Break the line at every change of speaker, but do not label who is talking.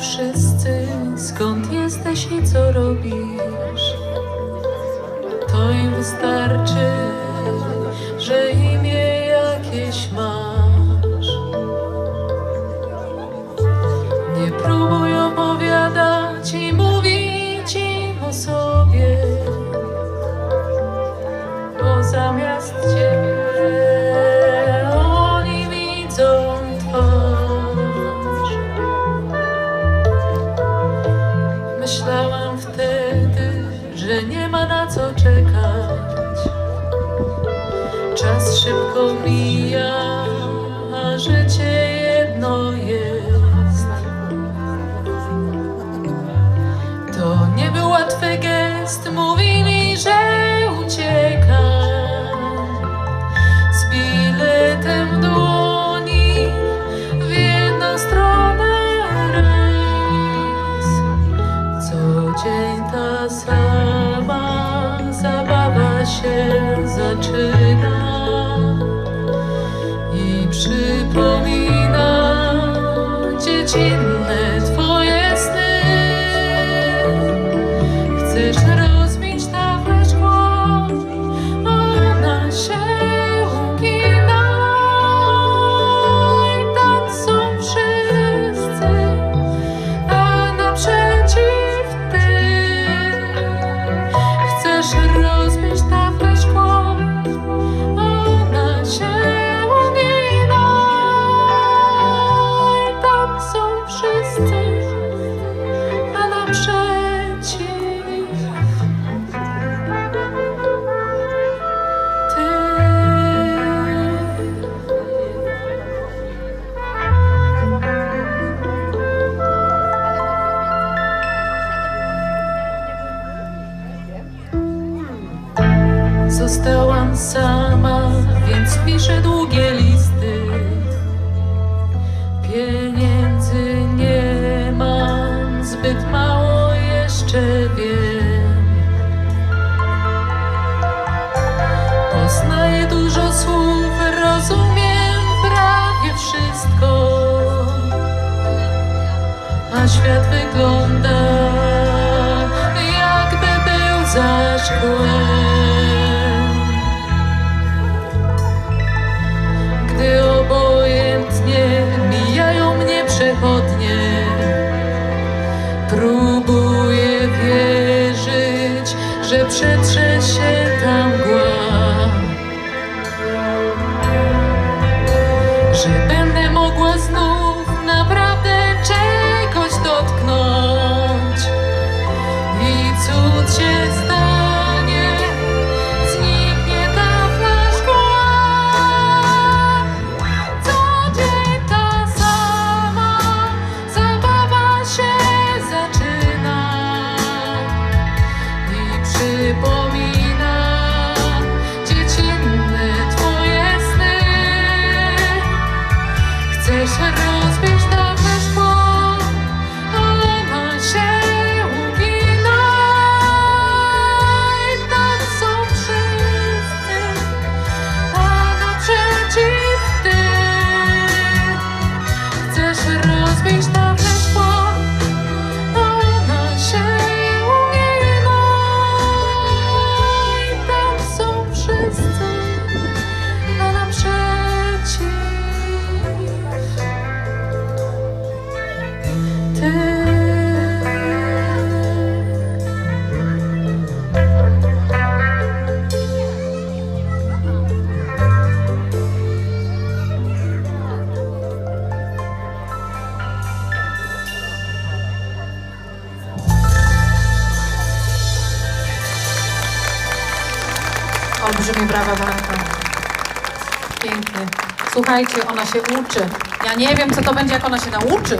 wszyscy, skąd jesteś i co robisz. To im wystarczy, że imię jakieś masz. Nie próbuj opowiadać i mówić im o sobie, bo zamiast ciebie Mija, a życie jedno jest. To nie był łatwy gest, слышно Zostałam sama, więc piszę długie listy. Pieniędzy nie mam, zbyt mało jeszcze wiem. Poznaję dużo słów, rozumiem prawie wszystko, a świat wygląda jakby był za szkłem. Że przetrze się Sarah.
Olbrzymie brawa, Borenka. Pięknie. Słuchajcie, ona się uczy. Ja nie wiem, co to będzie, jak ona się nauczy.